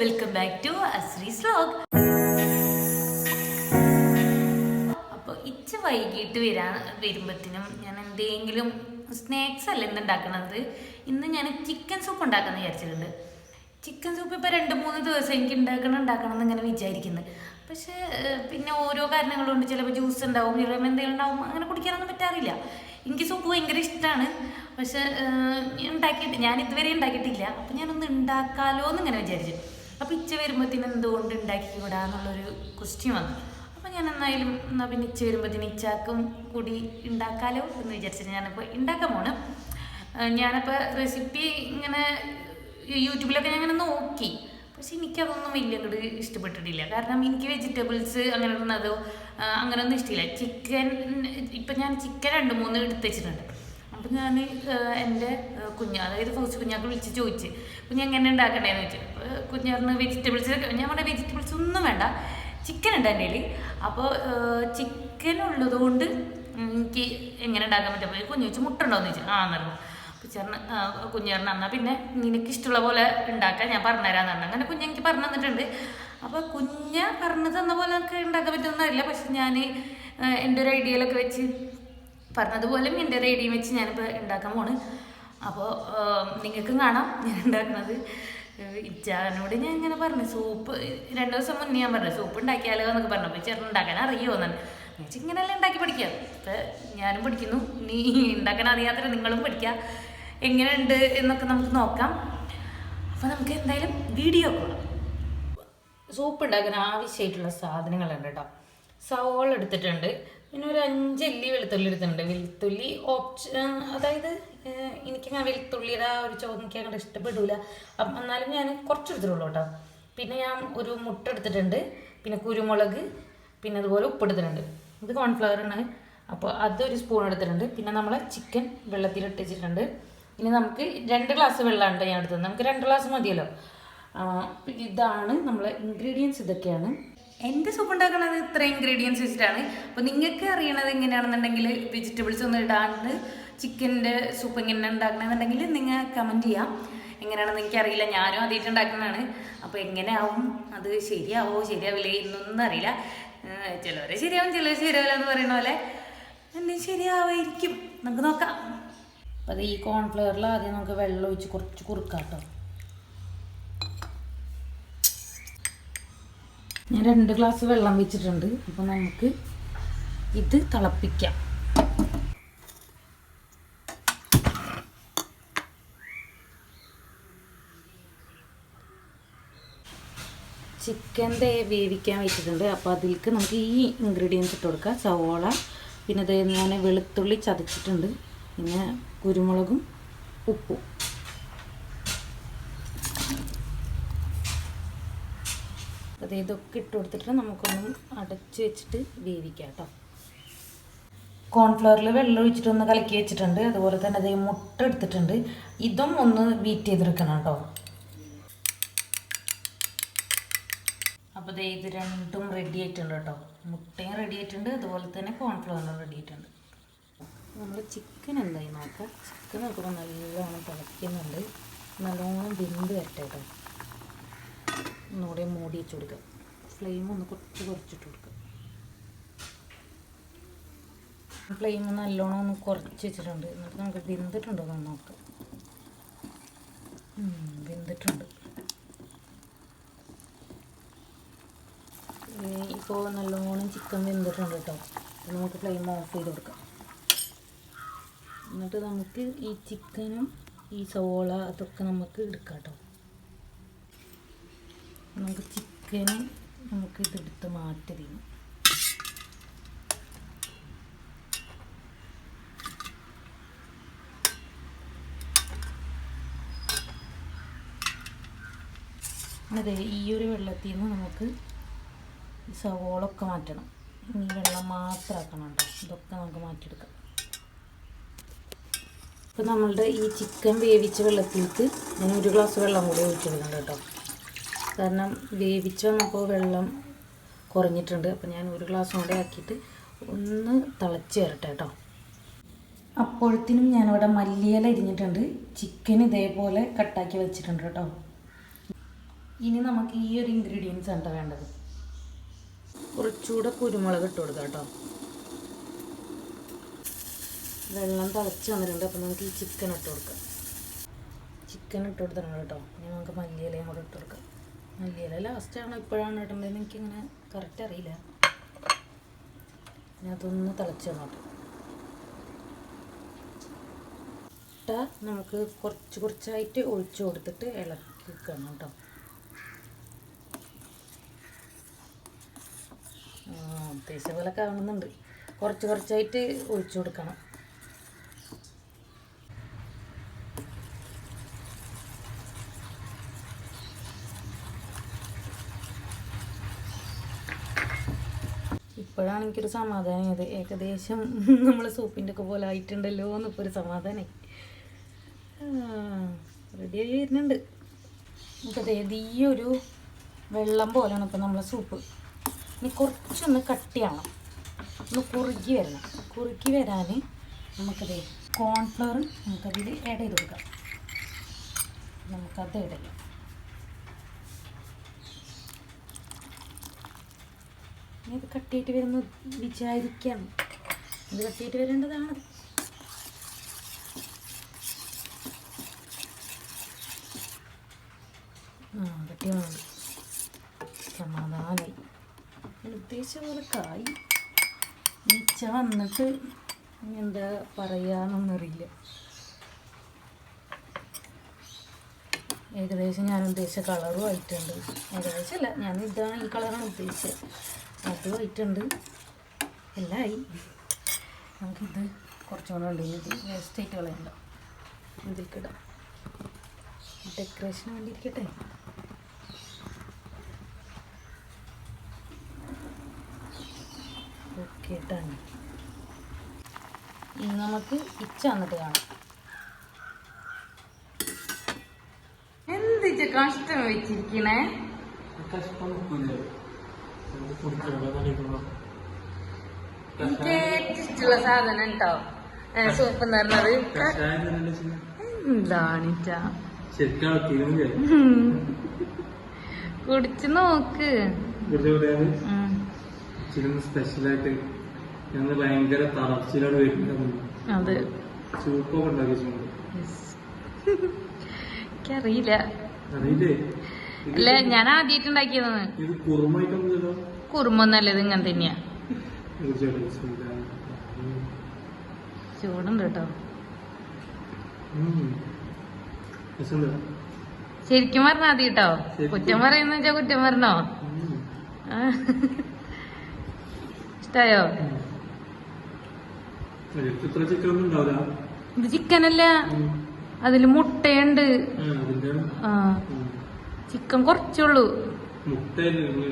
Welcome back to Ashree's vlog അപ്പോൾ ഇച്ച വൈകിട്ട് വരാൻ വരുമ്പത്തിനും ഞാൻ എന്തെങ്കിലും സ്നാക്സ് അല്ല ഇന്ന് ഉണ്ടാക്കുന്നത് ഇന്ന് ഞാൻ ചിക്കൻ സൂപ്പ് ഉണ്ടാക്കാൻ വിചാരിച്ചിട്ടുണ്ട്. ചിക്കൻ സൂപ്പ് ഇപ്പോൾ രണ്ട് മൂന്ന് ദിവസം എനിക്ക് ഉണ്ടാക്കണം ഉണ്ടാക്കണം എന്ന് ഇങ്ങനെ വിചാരിക്കുന്നത് പക്ഷേ പിന്നെ ഓരോ കാരണങ്ങൾ കൊണ്ട് ചിലപ്പോൾ ജ്യൂസ് ഉണ്ടാവും ചിലപ്പോൾ എന്തെങ്കിലും ഉണ്ടാവും. അങ്ങനെ കുടിക്കാനൊന്നും പറ്റാറില്ല. എനിക്ക് സൂപ്പ് ഭയങ്കര ഇഷ്ടമാണ് പക്ഷെ ഉണ്ടാക്കിയിട്ട് ഞാൻ ഇതുവരെ ഉണ്ടാക്കിയിട്ടില്ല. അപ്പം ഞാനൊന്ന് ഉണ്ടാക്കാലോ എന്ന് ഇങ്ങനെ വിചാരിച്ചു. അപ്പോൾ ഇച്ച വരുമ്പോഴത്തേന് എന്തുകൊണ്ട് ഉണ്ടാക്കിക്കൂടാ എന്നുള്ളൊരു ക്വസ്റ്റ്യൻ വന്നു. അപ്പോൾ ഞാൻ എന്നായാലും എന്നാൽ പിന്നെ ഇച്ച വരുമ്പോഴത്തേന് ഇച്ചാക്കും കൂടി ഉണ്ടാക്കാലോ എന്ന് വിചാരിച്ചിട്ട് ഞാനിപ്പോൾ ഉണ്ടാക്കാൻ പോണ്. ഞാനപ്പോൾ റെസിപ്പി ഇങ്ങനെ യൂട്യൂബിലൊക്കെ ഞാൻ ഇങ്ങനെ നോക്കി. പക്ഷെ എനിക്കതൊന്നും വലിയ അങ്ങോട്ട് ഇഷ്ടപ്പെട്ടിട്ടില്ല. കാരണം എനിക്ക് വെജിറ്റബിൾസ് അങ്ങനെ ഉള്ളതോ അങ്ങനെയൊന്നും ഇഷ്ടമില്ല ചിക്കൻ ഇപ്പം ഞാൻ ചിക്കൻ രണ്ട് മൂന്ന് എടുത്ത് വെച്ചിട്ടുണ്ട്. അപ്പം ഞാൻ എന്റെ കുഞ്ഞ അതായത് ഫസ്റ്റ് കുഞ്ഞാക്ക് വിളിച്ച് ചോദിച്ച് കുഞ്ഞ് എങ്ങനെ ഉണ്ടാക്കണ്ടേന്ന് ചോദിച്ചു. കുഞ്ഞാറിന് വെജിറ്റബിൾസ് ഞാൻ പറഞ്ഞ വെജിറ്റബിൾസ് ഒന്നും വേണ്ട. ചിക്കൻ ഉണ്ട് എന്റെ കയ്യിൽ അപ്പോൾ ചിക്കൻ ഉള്ളതുകൊണ്ട് എനിക്ക് എങ്ങനെ ഉണ്ടാക്കാൻ പറ്റും? കുഞ്ഞു ചോദിച്ചു മുട്ട ഉണ്ടോയെന്ന് ചോദിച്ചു. ആ എന്നറിഞ്ഞു കുഞ്ഞാറിന് കുഞ്ഞേറിന് എന്നാൽ പിന്നെ നിനക്ക് ഇഷ്ടമുള്ള പോലെ ഉണ്ടാക്കാൻ ഞാൻ പറഞ്ഞുതരാന്ന് പറഞ്ഞു അങ്ങനെ കുഞ്ഞ് എനിക്ക് പറഞ്ഞു തന്നിട്ടുണ്ട്. അപ്പോൾ കുഞ്ഞ് പറഞ്ഞു തന്ന പോലെ എനിക്ക് ഉണ്ടാക്കാൻ പറ്റുമെന്ന് പക്ഷെ ഞാൻ എന്റെ ഒരു ഐഡിയയിലൊക്കെ വെച്ച് പറഞ്ഞതുപോലെ എന്റെ ഒരു ഐഡിയ വെച്ച് ഞാനിപ്പോൾ ഉണ്ടാക്കാൻ പോണ്. അപ്പോൾ നിങ്ങൾക്കും കാണാം ഞാൻ ഉണ്ടാക്കുന്നത്. ഇച്ചാനോട് ഞാൻ ഇങ്ങനെ പറഞ്ഞു. സൂപ്പ് രണ്ടു ദിവസം മുന്നേ ഞാൻ പറഞ്ഞു സൂപ്പ് ഉണ്ടാക്കിയാലോ എന്നൊക്കെ പറഞ്ഞു. അപ്പോൾ ചേട്ടൻ ഉണ്ടാക്കാൻ അറിയുമോ എന്നാണ് ഇങ്ങനെയല്ലേ ഉണ്ടാക്കി പഠിക്കാം അപ്പം ഞാനും പഠിക്കുന്നു. നീ ഉണ്ടാക്കാൻ അറിയാത്തവരെ നിങ്ങളും പഠിക്കുക. എങ്ങനെയുണ്ട് എന്നൊക്കെ നമുക്ക് നോക്കാം. അപ്പോൾ നമുക്ക് എന്തായാലും വീഡിയോ സൂപ്പ് ഉണ്ടാക്കാൻ ആവശ്യമായിട്ടുള്ള സാധനങ്ങളുണ്ട് കേട്ടോ സവോള എടുത്തിട്ടുണ്ട്. പിന്നെ ഒരു അഞ്ച് എല്ലി വെളുത്തുള്ളി എടുത്തിട്ടുണ്ട്. വെളുത്തുള്ളി ഓപ്ഷൻ അതായത് എനിക്ക് എനിക്കങ്ങനെ വെളുത്തുള്ളിയുടെ ആ ഒരു ചോദ്യം എനിക്ക് അങ്ങനെ ഇഷ്ടപ്പെടില്ല അപ്പം എന്നാലും ഞാൻ കുറച്ച് എടുത്തിട്ടുള്ളൂ കേട്ടോ പിന്നെ ഞാൻ ഒരു മുട്ട എടുത്തിട്ടുണ്ട്. പിന്നെ കുരുമുളക് പിന്നെ അതുപോലെ ഉപ്പ് എടുത്തിട്ടുണ്ട്. ഇത് കോൺഫ്ലവർ ആണ്. അപ്പോൾ അതൊരു സ്പൂൺ എടുത്തിട്ടുണ്ട്. പിന്നെ നമ്മൾ ചിക്കൻ വെള്ളത്തിൽ വെച്ചിട്ടുണ്ട്. ഇനി നമുക്ക് രണ്ട് ഗ്ലാസ് വെള്ളമാണ് ഞാൻ എടുത്തത്. നമുക്ക് രണ്ട് ഗ്ലാസ് മതിയല്ലോ. ഇതാണ് നമ്മളെ ഇൻഗ്രീഡിയൻസ് ഇതൊക്കെയാണ്. എന്റെ സൂപ്പ് ഉണ്ടാക്കുന്നത് ഇത്ര ഇൻഗ്രീഡിയൻസ് വെച്ചിട്ടാണ്. അപ്പോൾ നിങ്ങൾക്ക് അറിയണത് എങ്ങനെയാണെന്നുണ്ടെങ്കിൽ വെജിറ്റബിൾസ് ഒന്നും ഇടാണ്ട് ചിക്കന്റെ സൂപ്പ് എങ്ങനെ ഉണ്ടാക്കണമെന്നുണ്ടെങ്കിൽ നിങ്ങൾ കമന്റ് ചെയ്യാം. എങ്ങനെയാണെന്ന് എനിക്കറിയില്ല ഞാനും ആദ്യമായിട്ട് ഉണ്ടാക്കുന്നതാണ്. അപ്പോൾ എങ്ങനെയാവും? അത് ശരിയാവോ? ശരിയാവില്ലേ? എന്നൊന്നും അറിയില്ല. ചിലവരെ ശരിയാവും ചിലവർ ശരിയാവില്ല എന്ന് പറയുന്ന പോലെ. എന്നെ ശരിയാവായിരിക്കും. നമുക്ക് നോക്കാം. അപ്പോൾ ഈ കോൺഫ്ലവറിൽ ആദ്യം നമുക്ക് വെള്ളം ഒഴിച്ച് കുറച്ച് കുറുക്കാം കേട്ടോ ഞാൻ രണ്ട് ഗ്ലാസ് വെള്ളം വെച്ചിട്ടുണ്ട്. അപ്പോൾ നമുക്ക് ഇത് തിളപ്പിക്കാം. ചിക്കൻ ദേ വേവിക്കാൻ വെച്ചിട്ടുണ്ട്. അപ്പോൾ അതിലേക്ക് നമുക്ക് ഈ ഇൻഗ്രീഡിയൻസ് ഇട്ട് കൊടുക്കാം. സവോള പിന്നെ ദേ ഞാൻ വെളുത്തുള്ളി ചതച്ചിട്ടുണ്ട്. പിന്നെ കുരുമുളകും ഉപ്പും. അത് ഇതൊക്കെ ഇട്ട് കൊടുത്തിട്ട് നമുക്കൊന്ന് അടച്ച് വെച്ചിട്ട് വേവിക്കാം കേട്ടോ. കോൺഫ്ലവറിൽ വെള്ളം ഒഴിച്ചിട്ട് ഒന്ന് കലക്കി വെച്ചിട്ടുണ്ട്. അതുപോലെ തന്നെ അതേ മുട്ട എടുത്തിട്ടുണ്ട്. ഇതും ഒന്ന് ബീറ്റ് ചെയ്തെടുക്കണം കേട്ടോ. അപ്പോൾ ഇത് രണ്ടും റെഡി ആയിട്ടുണ്ട് കേട്ടോ. മുട്ടയും റെഡി ആയിട്ടുണ്ട്. അതുപോലെ തന്നെ കോൺഫ്ലവറും റെഡി ആയിട്ടുണ്ട്. നമ്മൾ ചിക്കൻ എന്തായി നോക്കാം. ചിക്കൻ നോക്കുമ്പോൾ നല്ലോണം തിളയ്ക്കുന്നുണ്ട്. നല്ലോണം വെന്ത് വരട്ടെ കേട്ടോ ഒന്നുകൂടെ മൂടി വെച്ച് കൊടുക്കുക ഫ്ലെയിം ഒന്ന് കുറച്ച് കുറച്ചിട്ട് കൊടുക്കുക ഫ്ലെയിം നല്ലോണം ഒന്ന് കുറച്ച് വെച്ചിട്ടുണ്ട്. എന്നിട്ട് നമുക്ക് വെന്തിട്ടുണ്ടോ എന്ന് നോക്കാം. വെന്തിട്ടുണ്ട്. ഇപ്പോൾ നല്ലോണം ചിക്കൻ വെന്തിട്ടുണ്ട് കേട്ടോ നമുക്ക് ഫ്ലെയിം ഓഫ് ചെയ്ത് കൊടുക്കാം. എന്നിട്ട് നമുക്ക് ഈ ചിക്കനും ഈ സവോള അതൊക്കെ നമുക്ക് എടുക്കാം കേട്ടോ നമുക്ക് ചിക്കന് നമുക്ക് ഇതെടുത്ത് മാറ്റി തിന്നു അതെ ഈ ഒരു വെള്ളത്തിൽ നിന്ന് നമുക്ക് സവോളൊക്കെ മാറ്റണം. ഈ വെള്ളം മാത്രമാക്കണം കേട്ടോ. ഇതൊക്കെ നമുക്ക് മാറ്റിയെടുക്കാം. ഇപ്പം നമ്മളുടെ ഈ ചിക്കൻ വേവിച്ച വെള്ളത്തിലേക്ക് ഞാൻ ഒരു ഗ്ലാസ് വെള്ളം കൂടി ഒഴിച്ചിടുന്നുണ്ട് കേട്ടോ. കാരണം വേവിച്ച് വന്നപ്പോൾ വെള്ളം കുറഞ്ഞിട്ടുണ്ട്. അപ്പം ഞാൻ ഒരു ഗ്ലാസ് കൂടെ ആക്കിയിട്ട് ഒന്ന് തിളച്ച് വരട്ടെ കേട്ടോ. അപ്പോഴത്തേനും ഞാനിവിടെ മല്ലിയില അരിഞ്ഞിട്ടുണ്ട്. ചിക്കൻ ഇതേപോലെ കട്ടാക്കി വെച്ചിട്ടുണ്ട് കേട്ടോ. ഇനി നമുക്ക് ഈ ഒരു ഇൻഗ്രീഡിയൻസ് എന്താ വേണ്ടത്. കുറച്ചുകൂടെ കുരുമുളക് ഇട്ട് കൊടുക്കാം കേട്ടോ. വെള്ളം തിളച്ച് വന്നിട്ടുണ്ട്. അപ്പോൾ നമുക്ക് ഈ ചിക്കൻ ഇട്ട് കൊടുക്കാം. ചിക്കൻ ഇട്ട് കൊടുത്തിട്ടുണ്ട് കേട്ടോ. ഇനി നമുക്ക് മല്ലിയിലയും കൂടെ ഇട്ട് കൊടുക്കാം. മല്ലിയില ലാസ്റ്റാണ് ഇപ്പോഴാണ് ഇടേണ്ടതെന്ന് എനിക്കിങ്ങനെ കറക്റ്റ് അറിയില്ല. ഇനി അതൊന്ന് തിളച്ച് വന്നോട്ടെ. ഇട്ട നമുക്ക് കുറച്ച് കുറച്ചായിട്ട് ഒഴിച്ച് കൊടുത്തിട്ട് ഇളക്കി വെക്കണം കേട്ടോ. ഉദ്ദേശിച്ച പോലെ കാണുന്നുണ്ട് കുറച്ച് കുറച്ചായിട്ട് ഒഴിച്ചു കൊടുക്കണം. ഇപ്പോഴാണ് എനിക്കൊരു സമാധാനം. ഇത് ഏകദേശം നമ്മൾ സൂപ്പിന്റെ ഒക്കെ പോലെ ആയിട്ടുണ്ടല്ലോ എന്നിപ്പോൾ ഒരു സമാധാനമായി റെഡി ആയി വരുന്നുണ്ട്. ഇപ്പോൾ അതായത് ഒരു വെള്ളം പോലെയാണ് ഇപ്പോൾ നമ്മളെ സൂപ്പ്. ഇനി കുറച്ചൊന്ന് കട്ടിയാണ് ഒന്ന് കുറുക്കി വരണം. കുറുക്കി വരാൻ നമുക്കത് കോൺഫ്ലവർ നമുക്കതിൽ ആഡ് ചെയ്ത് കൊടുക്കാം. നമുക്കത് ഇടല്ല ഇത് കട്ടിയിട്ട് വരുന്നു വിചാരിക്കാം. ഇത് കട്ടിയിട്ട് വരേണ്ടതാണ് ആ കട്ടിയാണ് സമാധാനമായി ഞാൻ ഉദ്ദേശിച്ച പോലെ കായി. മിച്ച വന്നിട്ട് എന്താ പറയാന്നൊന്നറിയില്ല. ഏകദേശം ഞാൻ ഉദ്ദേശിച്ച കളറും ആയിട്ടുണ്ട്. ഏകദേശം അല്ല ഞാൻ ഇതാണ് ഈ കളറാണ് ഉദ്ദേശിച്ചത്. അതും ഇട്ടുണ്ട് എല്ലാമായി നമുക്കിത് കുറച്ചുകൂടെ ഉണ്ട്. ഇത് വേസ്റ്റ് ആയിട്ട് കളയണ്ട. ഇതിൽക്കിടാം. ഡെക്കറേഷന് വേണ്ടി ഇരിക്കട്ടെ ഓക്കെ ഡൺ ഇനി നമുക്ക് ഇച്ച വന്നിട്ട് കാണാം. എന്തിച്ച കഷ്ടം വെച്ചിരിക്കണേ? എനിക്ക് ഏറ്റവും ഇഷ്ടമുള്ള സാധനം ഉണ്ടോ സൂപ്പ് എന്ന് പറഞ്ഞത് തീരുന്നില്ല കുടിച്ചു നോക്ക്. സ്പെഷ്യലായിട്ട് ഞങ്ങൾ ഭയങ്കര തളർച്ചയിലാണ് വരുന്നത്. അതെ. സൂപ്പൊക്കെ. എനിക്കറിയില്ല. അറിയില്ലേ? അല്ല? ഞാൻ ആദ്യമായിട്ട് ഉണ്ടാക്കിയതാണ്. കുറുമ നല്ലത് ഇങ്ങനെ തന്നെയാ. ചൂടുണ്ട് കേട്ടോ. ശരിക്കും പറഞ്ഞാ മതി കേട്ടോ. കുറ്റം പറയുന്ന വെച്ചാ കുറ്റം പറഞ്ഞോ? ഇഷ്ടായോ? ഇത് ചിക്കനല്ല. അതിൽ മുട്ടയുണ്ട്. ആ. ചിക്കൻ കുറച്ചുള്ളൂ.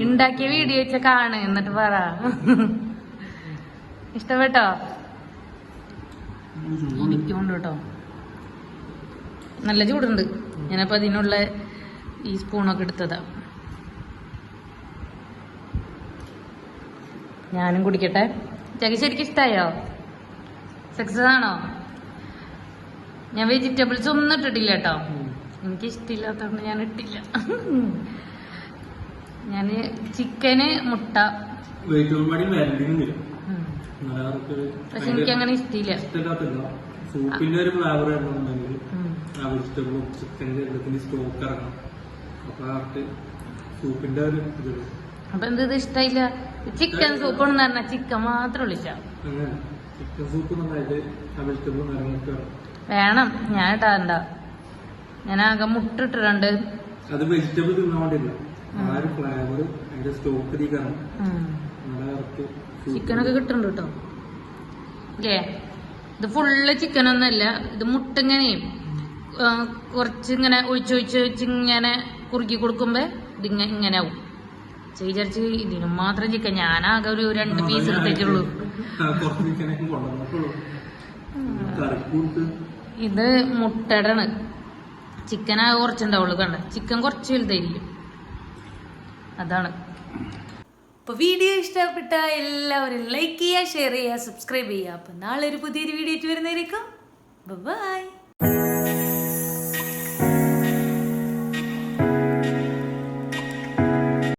ഇണ്ടാക്കിയ ഉണ്ടാക്കിയ വീഡിയോ വെച്ച കാണ് എന്നിട്ട് പറ. ഇഷ്ടപ്പെട്ടോ. എനിക്കുണ്ട് കേട്ടോ നല്ല ചൂടുണ്ട്. ഞാനപ്പോ അതിനുള്ള ഈ സ്പൂണൊക്കെ എടുത്തതാ. ഞാനും കുടിക്കട്ടെ. ചേക്ക് ശരിക്കും ഇഷ്ടായോ? സക്സസ് ആണോ? ഞാൻ വെജിറ്റബിൾസ് ഒന്നും ഇട്ടിട്ടില്ല കേട്ടോ. എനിക്ക് ഇഷ്ടമില്ലാത്തതുകൊണ്ട് ഞാൻ ഇട്ടില്ല ഞാൻ ചിക്കന് മുട്ട. പക്ഷെ എനിക്ക് അങ്ങനെ ഇഷ്ടമില്ല സൂപ്പിന്റെ ഒരു ഫ്ലേവർ. ആ വെജിറ്റബിളും ചിക്കന്റെ എല്ലാത്തിന്റെ സ്റ്റോക്ക് ഇറങ്ങണം. അപ്പൊ അവർക്ക് സൂപ്പിന്റെ ഒരു. അപ്പൊ എന്ത് ഇത് ഇഷ്ടായില്ല? ചിക്കൻ സൂപ്പ് എന്ന് പറഞ്ഞാൽ ചിക്കൻ മാത്രം വിളിച്ചാ ചിക്കൻ സൂപ്പ് നന്നായിട്ട് ആ വേണം. ഞാൻ ഇടാണ്ട ഞാൻ ആകെ മുട്ട ഇട്ടിട്ടുണ്ട് അത് വെജിറ്റബിൾ തിന്നോണ്ടില്ല ആ ഒരു ഫ്ലേവർ അതിന്റെ സ്റ്റോക്ക് ചിക്കനൊക്കെ കിട്ടുന്നുണ്ട് കേട്ടോ. അല്ലേ ഇത് ഫുള്ള് ചിക്കനൊന്നല്ല ഇത് മുട്ടിങ്ങനെയും കുറച്ചിങ്ങനെ ഒഴിച്ചൊഴിച്ച് ഒഴിച്ച് ഇങ്ങനെ കുറുക്കി കൊടുക്കുമ്പോ ഇതിങ്ങനെ ഇങ്ങനെ ആവും വിചാരിച്ച് ഇതിന് മാത്രം ചിക്കൻ. ഞാനാകെ ഒരു രണ്ട് പീസ് എടുത്തേക്കുള്ളൂ ഇത് മുട്ടയുടെ ആകെ കുറച്ചുണ്ടാവുള്ളൂ കണ്ട? ചിക്കൻ കുറച്ച് വലുതായിരിക്കും. അതാണ്. അപ്പോൾ വീഡിയോ ഇഷ്ടപ്പെട്ട എല്ലാവരും ലൈക്ക് ചെയ്യുക ഷെയർ ചെയ്യുക സബ്സ്ക്രൈബ് ചെയ്യുക. അപ്പം നാളെ ഒരു പുതിയൊരു വീഡിയോ ആയിട്ട് വരുന്നതായിരിക്കും. ബൈ